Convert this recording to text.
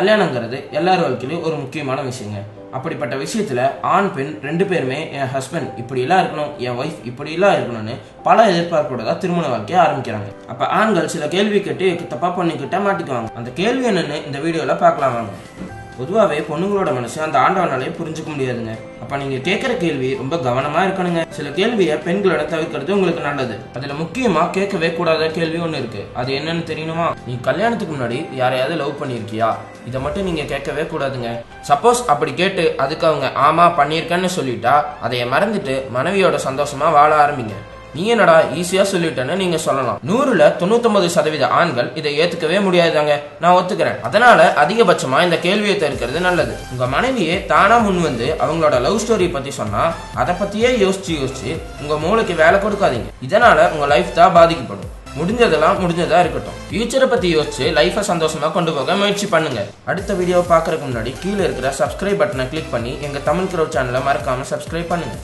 கல்யாணங்கிறது எல்லார் வாழ்க்கையிலும் ஒரு முக்கியமான விஷயங்க. அப்படிப்பட்ட விஷயத்துல ஆண் பெண் ரெண்டு பேருமே என் ஹஸ்பண்ட் இப்படி எல்லாம் இருக்கணும் என் ஒய்ஃப் இப்படி எல்லாம் இருக்கணும்னு பல எதிர்பார்ப்போட தான் திருமண வாழ்க்கையை ஆரம்பிக்கிறாங்க. அப்ப ஆண்கள் சில கேள்வி கேட்டு தப்பா பண்ணிக்கிட்ட மாட்டிக்குவாங்க. அந்த கேள்வி என்னன்னு இந்த வீடியோல பார்க்கலாம் வாங்க. பொதுவாகவே பொண்ணுங்களோட மனசு அந்த ஆண்டவனாலே புரிஞ்சுக்க முடியாதுங்க. அப்ப நீங்க கேட்குற கேள்வி ரொம்ப கவனமா இருக்கணுங்க. சில கேள்வியை பெண்களோட தவிர்க்கிறது உங்களுக்கு நல்லது. அதுல முக்கியமா கேட்கவே கூடாத கேள்வி ஒண்ணு இருக்கு. அது என்னன்னு தெரியணுமா? நீ கல்யாணத்துக்கு முன்னாடி யாரையாவது லவ் பண்ணியிருக்கியா? இதை மட்டும் நீங்க கேட்கவே கூடாதுங்க. சப்போஸ் அப்படி கேட்டு அதுக்கு அவங்க ஆமா பண்ணியிருக்கேன்னு சொல்லிட்டா அதைய மறந்துட்டு மனைவியோட சந்தோஷமா வாழ ஆரம்பிங்க. நீ என்னடா ஈஸியா சொல்லிட்டேன்னு நீங்க சொல்லலாம். நூறுல தொண்ணூத்தொன்பது சதவீத ஆண்கள் இதை ஏத்துக்கவே முடியாதாங்க நான் ஒத்துக்கிறேன். அதனால அதிகபட்சமா இந்த கேள்வியை தவிர்க்கிறது நல்லது. உங்க மனைவியே தானா முன் வந்து அவங்களோட லவ் ஸ்டோரி பத்தி சொன்னா அதை பத்தியே யோசிச்சு யோசிச்சு உங்க மூளைக்கு வேலை கொடுக்காதீங்க. இதனால உங்க லைஃப் தான் பாதிக்கப்படும். முடிஞ்சதெல்லாம் முடிஞ்சதா இருக்கட்டும். ஃபியூச்சரை பத்தி யோசிச்சு லைஃபை சந்தோஷமா கொண்டு போக முயற்சி பண்ணுங்க. அடுத்த வீடியோ பார்க்கறதுக்கு முன்னாடி கீழே இருக்கிற சப்ஸ்கிரைப் பட்டனை கிளிக் பண்ணி எங்க தமிழ் க்ரோ சேனலை மறக்காம சப்ஸ்கிரைப் பண்ணுங்க.